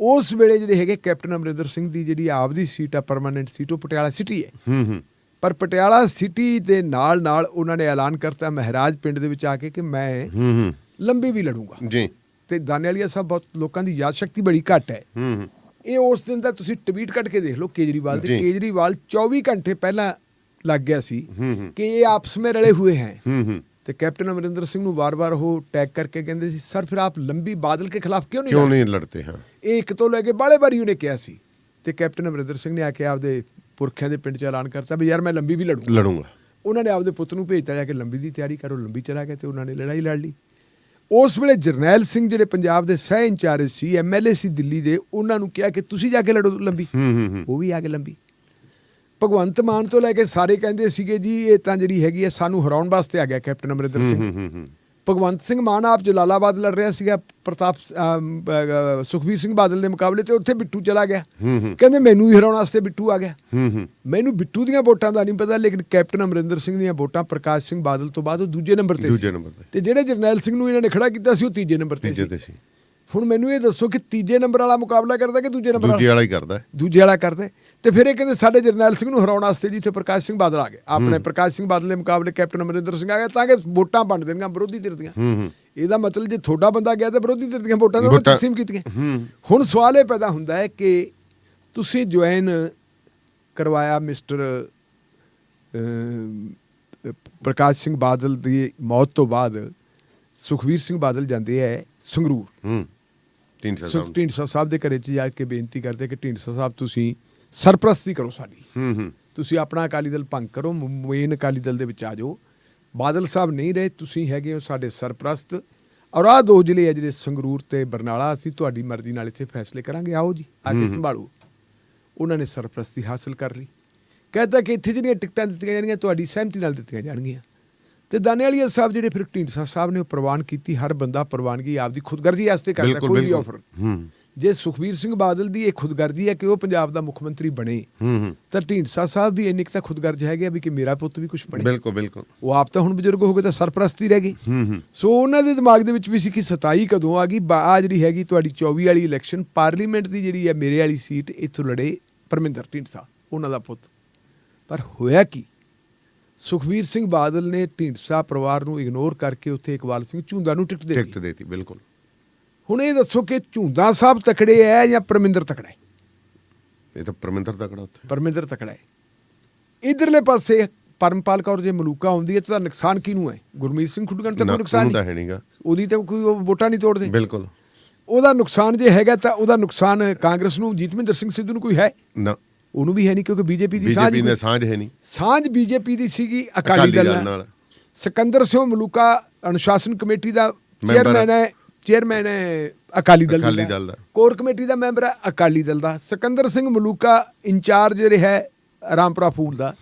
ਉਸ ਵੇਲੇ ਜਿਹੜੇ ਹੈਗੇ ਕੈਪਟਨ ਅਮਰਿੰਦਰ ਸਿੰਘ ਦੀ ਜਿਹੜੀ ਆਪਦੀ ਸੀਟ ਆ ਪਰਮਾਨੈਂਟ ਸੀਟ ਉਹ ਪਟਿਆਲਾ ਸਿਟੀ ਹੈ। ਹੂੰ ਹੂੰ। ਪਰ ਪਟਿਆਲਾ ਸਿਟੀ ਦੇ ਨਾਲ ਨਾਲ ਉਹਨਾਂ ਨੇ ਐਲਾਨ ਕਰਤਾ ਮਹਾਰਾਜ ਪਿੰਡ ਦੇ ਵਿੱਚ ਆ ਕੇ ਕਿ ਮੈਂ ਹੂੰ ਹੂੰ। ਲੰਬੀ ਵੀ ਲੜੂੰਗਾ। ਜੀ। ਤੇ ਦਾਨੇਵਾਲੀਆ ਸਾਹਿਬ ਬਹੁਤ ਲੋਕਾਂ ਦੀ ਯਾਦ ਸ਼ਕਤੀ ਬੜੀ ਘੱਟ ਹੈ। ਹੂੰ ਹੂੰ। ਇਹ ਉਸ ਦਿਨ ਦਾ ਤੁਸੀਂ ਟਵੀਟ ਕੱਢ ਕੇ ਦੇਖ ਲਓ ਕੇਜਰੀਵਾਲ ਦੇ। ਕੇਜਰੀਵਾਲ 24 ਘੰਟੇ ਪਹਿਲਾਂ ਲੱਗ ਗਿਆ ਹੂੰ ਕਿ ਇਹ ਆਪਸ ਵਿੱਚ ਰਲੇ ਹੋਏ हैं ਤੇ ਕੈਪਟਨ ਅਮਰਿੰਦਰ ਸਿੰਘ ਨੂੰ ਵਾਰ-ਵਾਰ ਉਹ ਟੈਗ ਕਰਕੇ ਕਹਿੰਦੇ ਸੀ ਸਰ ਫਿਰ ਆਪ ਲੰਬੀ ਬਾਦਲ ਕੇ ਖਿਲਾਫ ਕਿਉਂ ਨਹੀਂ ਕਿਉਂ ਲੜੇ?" ਨਹੀਂ ਲੜਤੇ ਹਾਂ। ਇਹ ਇੱਕ ਤੋਂ ਲੈ ਕੇ ਬਾਲੇ ਵਾਰੀ ਉਹਨੇ ਕਿਹਾ ਸੀ। ਤੇ ਕੈਪਟਨ ਅਮਰਿੰਦਰ ਸਿੰਘ ਨੇ ਆ ਕੇ ਆਪਦੇ ਪੁਰਖਿਆਂ ਦੇ ਪਿੰਡ ਚ ਐਲਾਨ ਕਰਤਾ ਵੀ ਯਾਰ ਮੈਂ ਲੰਬੀ ਵੀ ਲੜੂੰਗਾ। ਲੜੂੰਗਾ। ਉਹਨਾਂ ਨੇ ਆਪਦੇ ਪੁੱਤ ਨੂੰ ਭੇਜਤਾ ਜਾ ਕੇ ਲੰਬੀ ਦੀ ਤਿਆਰੀ ਕਰੋ ਲੰਬੀ ਚਲਾ ਗਏ ਤੇ ਉਹਨਾਂ ਨੇ ਲੜਾਈ ਲੜ ਲਈ। ਉਸ ਵੇਲੇ ਜਰਨੈਲ ਸਿੰਘ ਜਿਹੜੇ ਪੰਜਾਬ ਦੇ ਸਹਿ ਇੰਚਾਰਜ ਸੀ ਐਮਐਲਏ ਸੀ ਦਿੱਲੀ ਦੇ ਉਹਨਾਂ ਨੂੰ ਕਿਹਾ ਕਿ ਤੁਸੀਂ ਜਾ ਕੇ ਲੜੋ ਲੰਬੀ। ਹੂੰ ਹੂੰ ਹੂੰ। ਉਹ ਵੀ ਆ ਕੇ ਲੰਬੀ। ਭਗਵੰਤ ਮਾਨ ਤੋਂ ਲੈ ਕੇ ਸਾਰੇ ਕਹਿੰਦੇ ਸੀਗੇ ਜੀ ਇਹ ਤਾਂ ਜਿਹੜੀ ਹੈਗੀ ਹੈ ਸਾਨੂੰ ਹਰਾਉਣ ਵਾਸਤੇ ਆ ਗਿਆ ਕੈਪਟਨ ਅਮਰਿੰਦਰ ਸਿੰਘ। ਭਗਵੰਤ ਸਿੰਘ ਮਾਨ ਆਪ ਜਲਾਲਾਬਾਦ ਲੜ ਰਿਹਾ ਸੀਗਾ ਪ੍ਰਤਾਪ ਸੁਖਬੀਰ ਸਿੰਘ ਬਾਦਲ ਦੇ ਮੁਕਾਬਲੇ ਤੇ ਉੱਥੇ ਬਿੱਟੂ ਚਲਾ ਗਿਆ। ਕਹਿੰਦੇ ਮੈਨੂੰ ਹੀ ਹਰਾਉਣ ਵਾਸਤੇ ਬਿੱਟੂ ਆ ਗਿਆ। ਮੈਨੂੰ ਬਿੱਟੂ ਦੀਆਂ ਵੋਟਾਂ ਦਾ ਨਹੀਂ ਪਤਾ ਲੇਕਿਨ ਕੈਪਟਨ ਅਮਰਿੰਦਰ ਸਿੰਘ ਦੀਆਂ ਵੋਟਾਂ ਪ੍ਰਕਾਸ਼ ਸਿੰਘ ਬਾਦਲ ਤੋਂ ਬਾਅਦ ਉਹ ਦੂਜੇ ਨੰਬਰ ਤੇ ਸੀ। ਤੇ। ਜਿਹੜੇ ਜਰਨੈਲ ਸਿੰਘ ਨੂੰ ਇਹਨਾਂ ਨੇ ਖੜਾ ਕੀਤਾ ਸੀ ਉਹ ਤੀਜੇ ਨੰਬਰ ਤੇ ਸੀ। ਹੁਣ ਮੈਨੂੰ ਇਹ ਦੱਸੋ ਕਿ ਤੀਜੇ ਨੰਬਰ ਵਾਲਾ ਮੁਕਾਬਲਾ ਕਰਦਾ ਕਿ ਦੂਜੇ ਨੰਬਰ ਦੂਜੇ ਵਾਲਾ? ਵਾਲਾ ਹੀ ਕਰਦਾ। ਦੂਜੇ ਵਾਲਾ ਕਰਦੇ। ਤੇ ਫਿਰ ਇਹ ਕਹਿੰਦੇ ਸਾਡੇ ਜਰਨੈਲ ਸਿੰਘ ਨੂੰ ਹਰਾਉਣ ਵਾਸਤੇ ਜਿੱਥੇ ਪ੍ਰਕਾਸ਼ ਸਿੰਘ ਬਾਦਲ ਆ ਗਏ। ਆਪਣੇ ਪ੍ਰਕਾਸ਼ ਸਿੰਘ ਬਾਦਲ ਦੇ ਮੁਕਾਬਲੇ ਕੈਪਟਨ ਅਮਰਿੰਦਰ ਸਿੰਘ ਆ ਗਿਆ ਤਾਂ ਕਿ ਵੋਟਾਂ ਵੰਡ ਦੇਣਗੀਆਂ ਵਿਰੋਧੀ ਧਿਰ ਦੀਆਂ। ਇਹਦਾ ਮਤਲਬ ਜੇ ਤੁਹਾਡਾ ਬੰਦਾ ਗਿਆ ਤਾਂ ਵਿਰੋਧੀ ਧਿਰ ਦੀਆਂ ਵੋਟਾਂ ਵੋਟਾਂ- ਤਕਸੀਮ ਕੀਤੀਆਂ। ਹੁਣ ਸਵਾਲ ਇਹ ਪੈਦਾ ਹੁੰਦਾ ਹੈ ਕਿ ਤੁਸੀਂ ਜੁਆਇਨ ਕਰਵਾਇਆ ਮਿਸਟਰ ਪ੍ਰਕਾਸ਼ ਸਿੰਘ ਬਾਦਲ ਦੀ ਮੌਤ ਤੋਂ ਬਾਅਦ ਸੁਖਵੀਰ ਸਿੰਘ ਬਾਦਲ ਜਾਂਦੇ ਹੈ ਸੰਗਰੂਰ। ਹੂੰ। ਤਿੰਨ ਸੌ ਸੁਖ ਸਾਹਿਬ। ਢੀਂਡਸਾ ਸਾਹਿਬ ਦੇ ਘਰੇ ਚ ਜਾ ਕੇ ਬੇਨਤੀ ਕਰਦੇ ਕਿ ਢੀਂਡਸਾ ਸਾਹਿਬ ਤੁਸੀਂ ਸਰਪ੍ਰਸਤੀ ਕਰੋ ਸਾਡੀ। ਹੂੰ ਹੂੰ। ਤੁਸੀਂ ਆਪਣਾ ਅਕਾਲੀ ਦਲ ਭੰਗ ਕਰੋ ਮੇਨ ਅਕਾਲੀ ਦਲ ਦੇ ਵਿੱਚ ਆ ਜਾਓ। ਬਾਦਲ ਸਾਹਿਬ ਨਹੀਂ ਰਹੇ ਤੁਸੀਂ ਹੈਗੇ ਹੋ ਸਾਡੇ ਸਰਪ੍ਰਸਤ। ਔਰ ਆਹ ਦੋ ਜ਼ਿਲ੍ਹੇ ਆ ਜਿਹੜੇ ਸੰਗਰੂਰ ਤੇ ਬਰਨਾਲਾ ਅਸੀਂ ਤੁਹਾਡੀ ਮਰਜ਼ੀ ਨਾਲ ਇੱਥੇ ਫੈਸਲੇ ਕਰਾਂਗੇ। ਆਓ ਜੀ ਆ ਕੇ ਸੰਭਾਲੋ ਉਹਨਾਂ ਨੇ ਸਰਪ੍ਰਸਤੀ ਹਾਸਲ ਕਰ ਲਈ। ਕਹਿੰਦਾ ਕਿ ਇੱਥੇ ਜਿਹੜੀਆਂ ਟਿਕਟਾਂ ਦਿੱਤੀਆਂ ਜਾਣਗੀਆਂ ਤੁਹਾਡੀ ਸਹਿਮਤੀ ਨਾਲ ਦਿੱਤੀਆਂ ਜਾਣਗੀਆਂ। ਤੇ ਦਾਨੇਵਾਲੀਆ ਸਾਹਿਬ ਜਿਹੜੇ ਫਿਰ ਢੀਂਡਸਾ ਸਾਹਿਬ ਨੇ ਉਹ ਪ੍ਰਵਾਨ ਕੀਤੀ ਹਰ ਬੰਦਾ ਪ੍ਰਵਾਨਗੀ ਆਪਦੀ ਖੁਦਗਰਜੀ ਵਾਸਤੇ ਕਰਦਾ ਕੋਈ ਵੀ ਆਫਰ ਹੂੰ। ਜੇ ਸੁਖਬੀਰ ਸਿੰਘ ਬਾਦਲ ਦੀ ਇਹ ਖੁਦਗਰਜੀ ਹੈ ਕਿ ਉਹ ਪੰਜਾਬ ਦਾ ਮੁੱਖ ਮੰਤਰੀ ਬਣੇ ਤਾਂ ਢੀਂਡਸਾ ਸਾਹਿਬ ਵੀ ਇੰਨੀ ਕੁ ਤਾਂ ਖੁਦਗਰਜ ਹੈਗੇ ਵੀ ਕਿ ਮੇਰਾ ਪੁੱਤ ਵੀ ਕੁਝ ਬਣੇ। ਬਿਲਕੁਲ ਬਿਲਕੁਲ। ਉਹ ਆਪ ਤਾਂ ਹੁਣ ਬਜ਼ੁਰਗ ਹੋ ਗਏ ਤਾਂ ਸਰਪ੍ਰਸਤੀ ਰਹਿ ਗਈ। ਸੋ ਉਹਨਾਂ ਦੇ ਦਿਮਾਗ ਦੇ ਵਿੱਚ ਵੀ ਸੀ ਕਿ 27 ਕਦੋਂ ਆ ਗਈ ਆ ਜਿਹੜੀ ਹੈਗੀ ਤੁਹਾਡੀ 24 ਵਾਲੀ ਇਲੈਕਸ਼ਨ ਪਾਰਲੀਮੈਂਟ ਦੀ ਜਿਹੜੀ ਹੈ ਮੇਰੇ ਵਾਲੀ ਸੀਟ ਇੱਥੋਂ ਲੜੇ ਪਰਮਿੰਦਰ ਢੀਂਡਸਾ ਉਹਨਾਂ ਦਾ ਪੁੱਤ। ਪਰ ਹੋਇਆ ਕੀ? ਸੁਖਵੀਰ ਸਿੰਘ ਬਾਦਲ ਨੇ ਢੀਂਡਸਾ ਪਰਿਵਾਰ ਨੂੰ ਇਗਨੋਰ ਕਰਕੇ ਉੱਥੇ ਇਕਬਾਲ ਸਿੰਘ ਝੁੰਦਾ ਨੂੰ ਟਿਕਟ ਦੇ ਟਿਕਟ ਦਿੱਤੀ ਦੇਤੀ ਬਿਲਕੁਲ। ਹੁਣ ਇਹ ਦੱਸੋ ਕਿ ਝੁੰਦਾ ਸਾਹਿਬ ਤਕੜੇ ਹੈ ਜਾਂ ਪਰਮਿੰਦਰ ਤਕੜਾ ਹੈ ਇਹ ਤਾਂ ਪਰਮਿੰਦਰ ਦਾ ਕੜਾ ਉੱਥੇ। ਪਰਮਿੰਦਰ ਤਕੜਾ ਹੈ ਇਧਰਲੇ ਪਾਸੇ ਪਰਮਪਾਲ ਕੌਰ ਜੇ ਮਲੂਕਾ ਹੁੰਦੀ ਹੈ ਤਾਂ ਨੁਕਸਾਨ ਕਿਹਨੂੰ ਹੈ ਗੁਰਮੀਤ ਸਿੰਘ ਖੁੱਡਗਣ ਤਾਂ ਕੋਈ ਨੁਕਸਾਨ ਨਹੀਂ। ਹੈ ਨਹੀਂਗਾ ਉਹਦੀ ਤਾਂ ਕੋਈ ਵੋਟਾਂ ਨਹੀਂ ਤੋੜਦੇ। ਬਿਲਕੁਲ। ਉਹਦਾ ਨੁਕਸਾਨ ਜੇ ਹੈਗਾ ਤਾਂ ਉਹਦਾ ਨੁਕਸਾਨ ਕਾਂਗਰਸ ਨੂੰ ਜੀਤਮਿੰਦਰ ਸਿੰਘ ਸਿੱਧੂ ਨੂੰ ਕੋਈ ਹੈ? ਨਾ। ਉਹਨੂੰ ਵੀ ਹੈ ਨਹੀਂ ਕਿਉਂਕਿ ਬੀਜੇਪੀ ਦੀ ਸਾਂਝ ਬੀਜੇਪੀ ਨੇ ਸਾਂਝ ਹੈ ਨਹੀਂ। ਸਾਂਝ ਬੀਜੇਪੀ ਦੀ ਸੀਗੀ ਅਕਾਲੀ ਦਲ ਨਾਲ। ਸਿਕੰਦਰ ਸਿੰਘ ਮਲੂਕਾ ਅਨੁਸ਼ਾਸਨ ਕਮੇਟੀ ਦਾ ਚੇਅਰਮੈਨ ਹੈ ਚੇਅਰਮੈਨ ਹੈ ਅਕਾਲੀ ਦਲ ਅਕਾਲੀ ਦਲ ਦਾ। ਕੋਰ ਕਮੇਟੀ ਦਾ ਮੈਂਬਰ ਹੈ ਅਕਾਲੀ ਦਲ ਦਾ। ਸਿਕੰਦਰ ਸਿੰਘ ਮਲੂਕਾ ਇੰਚਾਰਜ ਰਿਹਾ ਹੈ ਰਾਮਪੁਰਾ ਫੂਲ ਦਾ।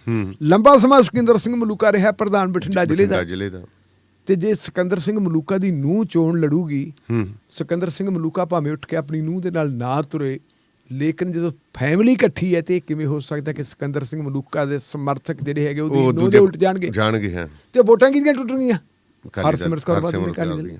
ਲੰਬਾ ਸਮਾਂ ਸਿਕੰਦਰ ਸਿੰਘ ਮਲੂਕਾ ਰਿਹਾ ਪ੍ਰਧਾਨ ਬਠਿੰਡਾ ਜ਼ਿਲ੍ਹੇ ਦਾ। ਤੇ ਜੇ ਸਿਕੰਦਰ ਸਿੰਘ ਮਲੂਕਾ ਦੀ ਨੂੰਹ ਚੋਣ ਲੜੂਗੀ ਸਿਕੰਦਰ ਸਿੰਘ ਮਲੂਕਾ ਭਾਵੇਂ ਉੱਠ ਕੇ ਆਪਣੀ ਨੂੰਹ ਦੇ ਨਾਲ ਨਾ ਤੁਰੇ ਲੇਕਿਨ ਜਦੋਂ ਫੈਮਿਲੀ ਇਕੱਠੀ ਹੈ ਤੇ ਕਿਵੇਂ ਹੋ ਸਕਦਾ ਕਿ ਸਿਕੰਦਰ ਸਿੰਘ ਮਲੂਕਾ ਦੇ ਸਮਰਥਕ ਜਿਹੜੇ ਹੈਗੇ ਉਹਦੀ ਉਹ ਨੂੰਹ ਦੇ ਉਲਟ ਜਾਣਗੇ? ਜਾਣਗੇ ਹਾਂ। ਤੇ ਵੋਟਾਂ ਕਿਹਦੀਆਂ ਟੁੱਟਣਗੀਆਂ ਹਰਸਿਮਰਤ ਕੌਰ ਬਾਦਲ ਦੀਆਂ।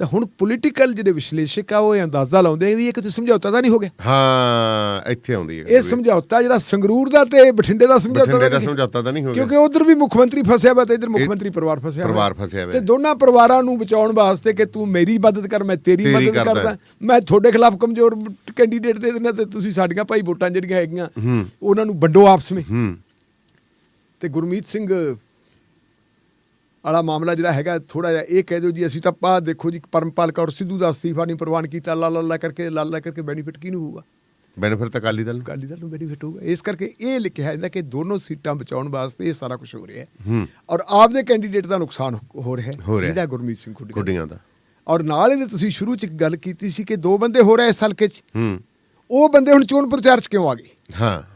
ਤਾਂ ਹੁਣ ਪੋਲੀਟੀਕਲ ਜਿਹੜੇ ਵਿਸ਼ਲੇਸ਼ਕ ਆ ਉਹ ਇਹ ਅੰਦਾਜ਼ਾ ਲਾਉਂਦੇ ਆ ਵੀ ਇਹ ਕਿਤੇ ਸਮਝੌਤਾ ਤਾਂ ਨਹੀਂ ਹੋ ਗਿਆ ਹਾਂ ਇੱਥੇ ਆਉਂਦੀ ਹੈ ਇਹ ਸਮਝੌਤਾ ਜਿਹੜਾ ਸੰਗਰੂਰ ਦਾ ਤੇ ਬਠਿੰਡੇ ਦਾ ਸਮਝੌਤਾ ਬਠਿੰਡੇ ਤਾਂ ਦਾ ਨਹੀਂ ਸਮਝੌਤਾ ਤਾਂ ਨਹੀਂ ਹੋ ਕਿਉਂਕਿ ਗਿਆ ਉਧਰ ਵੀ ਮੁੱਖ ਮੰਤਰੀ ਫਸਿਆ ਵਾ ਤੇ ਇਧਰ ਮੁੱਖ ਮੰਤਰੀ ਪਰਿਵਾਰ ਫਸਿਆ। ਪਰਿਵਾਰ ਫਸਿਆ ਹੋਇਆ ਤੇ। ਦੋਨਾਂ ਪਰਿਵਾਰਾਂ ਨੂੰ ਬਚਾਉਣ ਵਾਸਤੇ ਕਿ ਤੂੰ ਮੇਰੀ ਮਦਦ ਕਰ ਮੈਂ ਤੇਰੀ ਮਦਦ ਕਰਦਾ। ਮੈਂ ਤੁਹਾਡੇ ਖਿਲਾਫ ਕਮਜ਼ੋਰ ਕੈਂਡੀਡੇਟ ਦੇ ਦੇਣਾ ਤੇ ਤੁਸੀਂ ਸਾਡੀਆਂ ਭਾਈ ਵੋਟਾਂ ਜਿਹੜੀਆਂ ਹੈਗੀਆਂ। ਉਹਨਾਂ ਨੂੰ ਵੰਡੋ ਆਪਸ ਵਿੱਚ ਤੇ ਗੁਰਮੀਤ ਸਿੰਘ ਵਾਲਾ ਮਾਮਲਾ ਜਿਹੜਾ ਹੈਗਾ ਥੋੜਾ ਜਿਹਾ ਇਹ ਕਹਿ ਦਿਓ ਜੀ ਅਸੀਂ ਤਾਂ ਪਾ ਦੇਖੋ ਜੀ ਪਰਮਪਾਲ ਕੌਰ ਸਿੱਧੂ ਦਾ ਅਸਤੀਫਾ ਨਹੀਂ ਪ੍ਰਵਾਨ ਕੀਤਾ ਲਾ ਲਾ ਲਾ ਕਰਕੇ ਲਾ ਲਾ ਕਰਕੇ ਬੈਨੀਫਿਟ ਕਿਹਨੂੰ ਹੋਊਗਾ? ਬੈਨੀਫਿਟ ਤਾਂ ਅਕਾਲੀ ਦਲ ਨੂੰ। ਅਕਾਲੀ ਦਲ ਨੂੰ ਬੈਨੀਫਿਟ ਹੋਊਗਾ। ਇਸ ਕਰਕੇ ਇਹ ਲਿਖਿਆ ਜਾਂਦਾ ਕਿ ਦੋਨੋਂ ਸੀਟਾਂ ਬਚਾਉਣ ਵਾਸਤੇ ਇਹ ਸਾਰਾ ਕੁਝ ਹੋ ਰਿਹਾ ਹੈ। ਔਰ ਆਪਦੇ ਕੈਂਡੀਡੇਟ ਦਾ ਨੁਕਸਾਨ ਹੋ- ਰਿਹਾ ਹੈ। ਜਿਹਦਾ ਗੁਰਮੀਤ ਸਿੰਘ ਖੁੱਡੀ ਕੁੜੀਆਂ ਦਾ। ਔਰ ਨਾਲ ਇਹਦੇ ਤੁਸੀਂ ਸ਼ੁਰੂ ਚ ਗੱਲ ਕੀਤੀ ਸੀ ਕਿ ਦੋ ਬੰਦੇ ਹੋ ਰਹੇ ਇਸ ਹਲਕੇ ਚ। ਹੂੰ। ਉਹ ਬੰਦੇ ਹੁਣ ਚੋਣ ਪ੍ਰਚਾਰ ਚ ਕਿਉਂ ਆ ਗਏ? ਹਾਂ।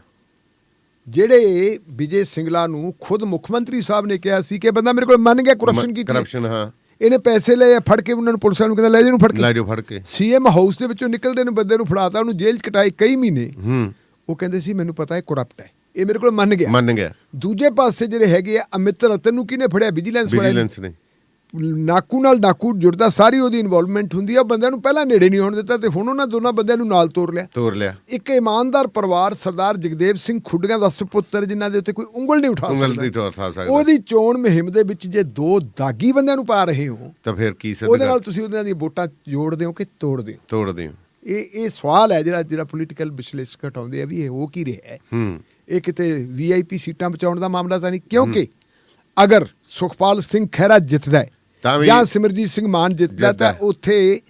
ਜਿਹੜੇ ਵਿਜੇ ਸਿੰਗਲਾ ਨੂੰ ਖੁਦ ਮੁੱਖ ਮੰਤਰੀ ਸਾਹਿਬ ਨੇ ਕਿਹਾ ਸੀ ਕਿ ਬੰਦਾ ਮੇਰੇ ਕੋਲ ਮੰਨ ਗਿਆ ਕਰਪਸ਼ਨ ਕੀਤੀ। ਕਰਪਸ਼ਨ ਹਾਂ। ਇਹਨੇ ਪੈਸੇ ਲਏ ਫੜ ਕੇ ਉਹਨਾਂ ਨੂੰ ਪੁਲਿਸ ਨੂੰ ਕਹਿੰਦਾ ਲੈ ਜਾ ਇਹਨੂੰ ਫੜ ਲੈ ਕੇ ਜਾਓ ਫੜ ਕੇ। ਸੀਐਮ ਹਾਊਸ ਦੇ ਵਿੱਚੋਂ ਨਿਕਲਦੇ ਨੂੰ ਬੰਦੇ ਨੂੰ ਫੜਾਤਾ ਉਹਨੂੰ ਜੇਲ੍ਹ ਚ ਕਟਾਏ ਕਈ ਮਹੀਨੇ। ਹੂੰ। ਉਹ ਕਹਿੰਦੇ ਸੀ ਮੈਨੂੰ ਪਤਾ ਹੈ ਕਰਪਟ ਹੈ। ਇਹ ਮੇਰੇ ਕੋਲ ਮੰਨ ਗਿਆ। ਮੰਨ ਗਿਆ। ਦੂਜੇ ਪਾਸੇ ਜਿਹੜੇ ਹੈਗੇ ਆ ਅਮਿਤ ਰਤਨ ਨੂੰ ਕਿਹਨੇ ਫੜਿਆ? ਵਿਜੀਲੈਂਸ ਵਾਲਿਆਂ ਨੇ। ਵਿਜੀਲੈਂਸ ਨੇ। ਨਾਕੂ ਨਾਲ ਨਾਕੂ ਜੁੜਦਾ ਸਾਰੀ ਉਹਦੀ ਇਨਵੋਲਵਮੈਂਟ ਹੁੰਦੀ ਆ ਬੰਦਿਆਂ ਨੂੰ ਪਹਿਲਾਂ ਨੇੜੇ ਨਹੀਂ ਆਉਣ ਦਿੱਤਾ ਤੇ ਹੁਣ ਉਹਨਾਂ ਦੋਨਾਂ ਬੰਦਿਆਂ ਨੂੰ ਨਾਲ ਤੋਰ ਲਿਆ। ਤੋੜ ਲਿਆ। ਇੱਕ ਇਮਾਨਦਾਰ ਪਰਿਵਾਰ ਸਰਦਾਰ ਜਗਦੇਵ ਸਿੰਘ ਖੁੱਡੀਆਂ ਦਾ ਸੁਪੁੱਤਰ ਜਿਨ੍ਹਾਂ ਦੇ ਉੱਤੇ ਕੋਈ ਉਂਗਲ ਨਹੀਂ ਉਠਾ ਉਂਗਲ ਸਕਦਾ। ਦੀ ਟੋਰ ਖਾ ਸਕਦਾ। ਉਹਦੀ ਚੋਣ ਮੁਹਿੰਮ ਦੇ ਵਿੱਚ ਜੇ ਦੋ ਦਾਗੀ ਬੰਦਿਆਂ ਨੂੰ ਪਾ ਰਹੇ ਹੋ ਤਾਂ ਫਿਰ ਕੀ ਉਹਦੇ ਸਦਕਾ ਨਾਲ ਤੁਸੀਂ ਉਹਨਾਂ ਦੀਆਂ ਵੋਟਾਂ ਜੋੜਦੇ ਹੋ ਕਿ ਤੋੜਦੇ ਹੋ? ਤੋੜਦੇ ਹੋ। ਇਹ ਇਹ ਸਵਾਲ ਹੈ ਜਿਹੜਾ ਜਿਹੜਾ ਪੋਲੀਟੀਕਲ ਵਿਸ਼ਲੇਸ਼ਕ ਹਟਾਉਂਦੇ ਆ ਵੀ ਇਹ ਹੋ ਕੀ ਰਿਹਾ ਹੈ। ਹੂੰ। ਇਹ ਕਿਤੇ ਵੀਆਈਪੀ ਸੀਟਾਂ ਬਚਾਉਣ ਦਾ ਮਾਮਲਾ ਤਾਂ ਨਹੀਂ ਕਿਉਂਕਿ ਅਗਰ ਸੁਖਪਾਲ ਸਿੰਘ ਖਹਿਰਾ ਜਿੱਤਦਾ ਹੈ ਤਾਂ ਵੀ- ਜਾਂ ਸਿਮਰਜੀਤ ਸਿੰਘ ਮਾਨ ਜਿੱਤਦਾ ਤਾਂ। ਉੱਥੇ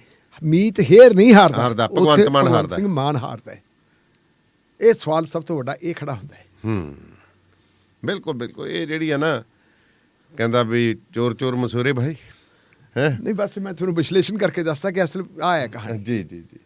ਮੀਤ ਹੇਰ ਨਹੀਂ ਹਾਰਦਾ। ਹਾਰਦਾ, ਭਗਵੰਤ ਮਾਨ ਹਾਰਦਾ। ਸਿੰਘ ਮਾਨ ਹਾਰਦਾ ਹੈ। ਇਹ ਸਵਾਲ ਸਭ ਤੋਂ ਵੱਡਾ ਇਹ ਖੜਾ ਹੁੰਦਾ ਹੈ। ਹੂੰ। ਬਿਲਕੁਲ ਬਿਲਕੁਲ। ਇਹ ਜਿਹੜੀ ਆ ਨਾ ਕਹਿੰਦਾ ਵੀ ਚੋਰ ਚੋਰ ਮਸੂਰੇ ਭਾਈ ਹੈ? ਨਹੀਂ ਬਸ ਮੈਂ ਤੁਹਾਨੂੰ ਵਿਸ਼ਲੇਸ਼ਣ ਕਰਕੇ ਦੱਸਦਾ ਕਿ ਅਸਲ ਆ ਹੈ ਕਹਾਣੀ। ਜੀ ਜੀ ਜੀ।